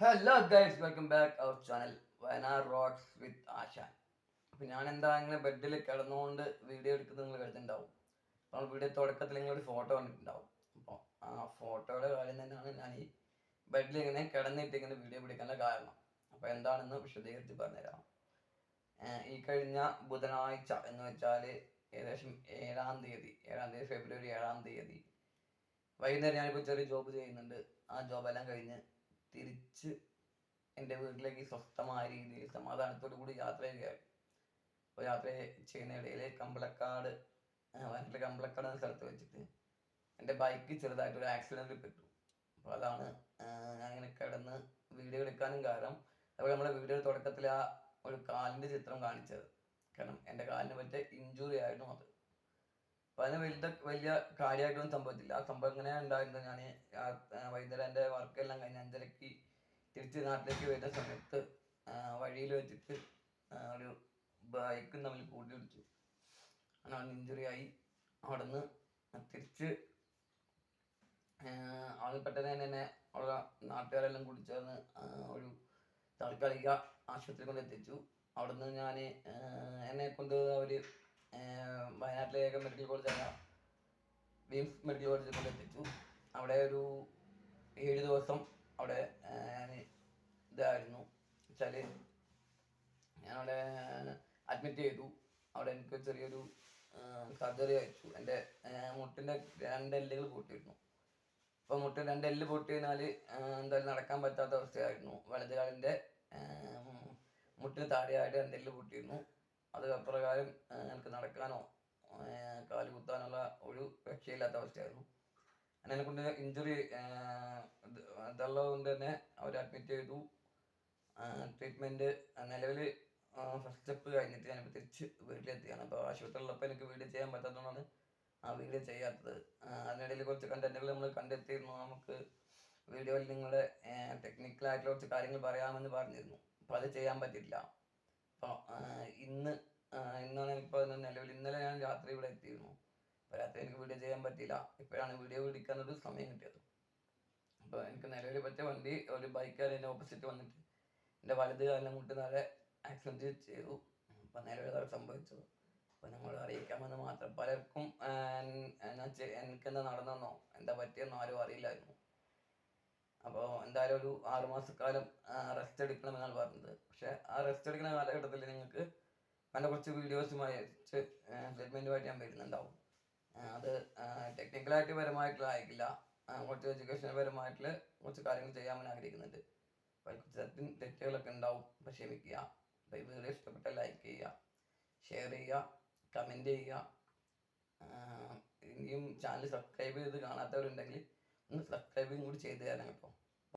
Hello guys welcome back our channel Wayanad roads with Ashan അപ്പം ഞാൻ എന്താ ഇങ്ങനെ ബെഡിൽ കിടന്നുകൊണ്ട് വീഡിയോ എടുക്കുന്നത് നിങ്ങൾ കരുതുന്നുണ്ടാവും. അപ്പോൾ വീഡിയോ തുടക്കത്തിൽ നിങ്ങളൊരു ഫോട്ടോ കണ്ടിട്ടുണ്ടാവും. അപ്പോൾ ആ ഫോട്ടോയുടെ കാര്യം തന്നെയാണ് ഞാൻ ഈ ബെഡിൽ ഇങ്ങനെ കിടന്നിട്ട് ഇങ്ങനെ വീഡിയോ പിടിക്കാനുള്ള കാരണം. അപ്പോൾ എന്താണെന്ന് വിശദീകരിച്ച് പറഞ്ഞുതരാം. ഈ കഴിഞ്ഞ ബുധനാഴ്ച എന്ന് വെച്ചാൽ ഏകദേശം ഏഴാം തീയതി ഏഴാം തീയതി ഫെബ്രുവരി ഏഴാം തീയതി. വൈകുന്നേരം ഞാനിപ്പോൾ ചെറിയ ജോബ് ചെയ്യുന്നുണ്ട്. ആ ജോബെല്ലാം കഴിഞ്ഞ് എന്റെ വീട്ടിലേക്ക് സ്വസ്ഥമായ രീതിയിൽ സമാധാനത്തോടു കൂടി യാത്ര ചെയ്യുകയായിരുന്നു അപ്പോൾ യാത്ര ചെയ്യുന്ന ഇടയിൽ കമ്പളക്കാട് വയനാട്ടിലെ കമ്പളക്കാട് എന്ന സ്ഥലത്ത് വെച്ചിട്ട് എന്റെ ബൈക്ക് ചെറുതായിട്ട് ഒരു ആക്സിഡന്റിൽ പെട്ടു. അപ്പോൾ അതാണ് ഞാൻ ഞാനിങ്ങനെ കിടന്ന് വീഡിയോ എടുക്കാനും കാരണം അതുപോലെ നമ്മുടെ വീഡിയോ തുടക്കത്തിൽ ആ ഒരു കാലിന്റെ ചിത്രം കാണിച്ചത്. കാരണം എന്റെ കാലിന് പറ്റിയ ഇഞ്ചുറി ആയിരുന്നു അത്. അപ്പോൾ അതിന് വലുത വലിയ കാര്യമായിട്ടൊന്നും സംഭവത്തില്ല ആ സംഭവം ഇങ്ങനെ ഉണ്ടായിരുന്നത് ഞാൻ വൈകുന്നേരം എന്റെ വർക്കെല്ലാം കഴിഞ്ഞ് അഞ്ചരയ്ക്ക് തിരിച്ച് നാട്ടിലേക്ക് വരുന്ന സമയത്ത് വഴിയിൽ വെച്ചിട്ട് ഒരു ബൈക്കും തമ്മിൽ കൂട്ടിയിടിച്ചു. അങ്ങനെ ഇഞ്ചുറി ആയി അവിടെ നിന്ന് തിരിച്ച് അവന് പെട്ടെന്ന് തന്നെ എന്നെ അവിടെ നാട്ടുകാരെല്ലാം കൂടി ചേർന്ന് ഒരു താൽക്കാലിക ആശുപത്രി കൊണ്ട് എത്തിച്ചു. അവിടുന്ന് ഞാൻ എന്നെ കൊണ്ട് അവർ വയനാട്ടിലെ ഏക മെഡിക്കൽ കോളേജായ വിംസ് മെഡിക്കൽ കോളേജിൽ കൊണ്ട് എത്തിച്ചു. അവിടെ ഒരു ഏഴ് ദിവസം അവിടെ ഞാൻ ഇതായിരുന്നു വെച്ചാൽ ഞാനവിടെ അഡ്മിറ്റ് ചെയ്തു. അവിടെ എനിക്ക് ചെറിയൊരു സർജറി അയച്ചു. എന്റെ മുട്ടിന്റെ രണ്ട് എല്ലുകൾ പൊട്ടിയിരുന്നു. അപ്പോൾ മുട്ട് രണ്ട് എല്ല് പൊട്ടി എന്തായാലും നടക്കാൻ പറ്റാത്ത അവസ്ഥയായിരുന്നു. വലത് കാലിന്റെ മുട്ടിന് താഴെയായിട്ട് രണ്ട് എല്ല് പൊട്ടിയിരുന്നു. അത് അപ്രകാരം എനിക്ക് നടക്കാനോ കാൽ കുത്താനുള്ള ഒരു രക്ഷയില്ലാത്ത അവസ്ഥയായിരുന്നു. എന്നെ കൊണ്ട് ഇഞ്ചുറി ഇതുള്ളത് തന്നെ അവർ അഡ്മിറ്റ് ചെയ്തു. ട്രീറ്റ്മെന്റ് നിലവിൽ ഫസ്റ്റ് സ്റ്റെപ്പ് കഴിഞ്ഞിട്ട് ഞാനിപ്പോൾ തിരിച്ച് വീട്ടിലെത്തിയാണ്. അപ്പോൾ ആശുപത്രിയിലുള്ളപ്പോൾ എനിക്ക് വീഡിയോ ചെയ്യാൻ പറ്റാത്തതുകൊണ്ടാണ് ആ വീഡിയോ ചെയ്യാത്തത്. അതിനിടയിൽ കുറച്ച് കണ്ടന്റുകൾ നമ്മൾ കണ്ടെത്തിയിരുന്നു. നമുക്ക് വീഡിയോയിൽ നിങ്ങളുടെ ടെക്നിക്കലായിട്ടുള്ള കുറച്ച് കാര്യങ്ങൾ പറയാമെന്ന് പറഞ്ഞിരുന്നു. അപ്പോൾ അത് ചെയ്യാൻ പറ്റിയില്ല അപ്പോൾ ഇന്ന് ഇന്നാണ് എനിക്കിപ്പോൾ അതിന് നിലവിൽ ഇന്നലെ ഞാൻ രാത്രി ഇവിടെ എത്തിയിരുന്നു. അപ്പോൾ രാത്രി എനിക്ക് വീഡിയോ ചെയ്യാൻ പറ്റിയില്ല. ഇപ്പോഴാണ് വീഡിയോ പിടിക്കാനൊരു സമയം കിട്ടിയത്. അപ്പോൾ എനിക്ക് നിലവിൽ പറ്റിയ വണ്ടി ഒരു ബൈക്കാർ എന്റെ ഓപ്പോസിറ്റ് വന്നിട്ട്. എന്റെ വലത് കാലിനെ മുട്ട് ആക്സിഡന്റ് ചെയ്തു. അപ്പം നിലവിൽ സംഭവിച്ചു. അപ്പോൾ നിങ്ങൾ അറിയിക്കാമെന്ന് മാത്രം. പലർക്കും എനിക്കെന്താ നടന്നെന്നോ എന്താ പറ്റിയെന്നോ ആരും അറിയില്ലായിരുന്നു. അപ്പോൾ എന്തായാലും ഒരു ആറ് മാസക്കാലം റെസ്റ്റ് എടുക്കണമെന്നാണ് പറഞ്ഞത്. പക്ഷേ ആ റെസ്റ്റ് എടുക്കുന്ന കാലഘട്ടത്തിൽ നിങ്ങൾക്ക് നല്ല കുറച്ച് വീഡിയോസുമായി സ്റ്റേറ്റ്മെന്റുമായിട്ട് ഞാൻ വരുന്നുണ്ടാവും. അത് ടെക്നിക്കലായിട്ട് പരമായിട്ടുള്ള ആയിരിക്കില്ല കുറച്ച് എഡ്യൂക്കേഷൻ പരമായിട്ടുള്ള കുറച്ച് കാര്യങ്ങൾ ചെയ്യാമെന്ന് ആഗ്രഹിക്കുന്നുണ്ട്. അപ്പോൾ കുറച്ച് തെറ്റും തെറ്റുകളൊക്കെ ഉണ്ടാവും അപ്പോൾ ക്ഷമിക്കുക ഈ വീഡിയോ ഇഷ്ടപ്പെട്ട ലൈക്ക് ചെയ്യുക ഷെയർ ചെയ്യുക കമന്റ് ചെയ്യുക. ഇനിയും ചാനൽ സബ്സ്ക്രൈബ് ചെയ്ത് കാണാത്തവരുണ്ടെങ്കിൽ ഒന്ന് സബ്സ്ക്രൈബും കൂടി ചെയ്ത് തരാം കേട്ടോ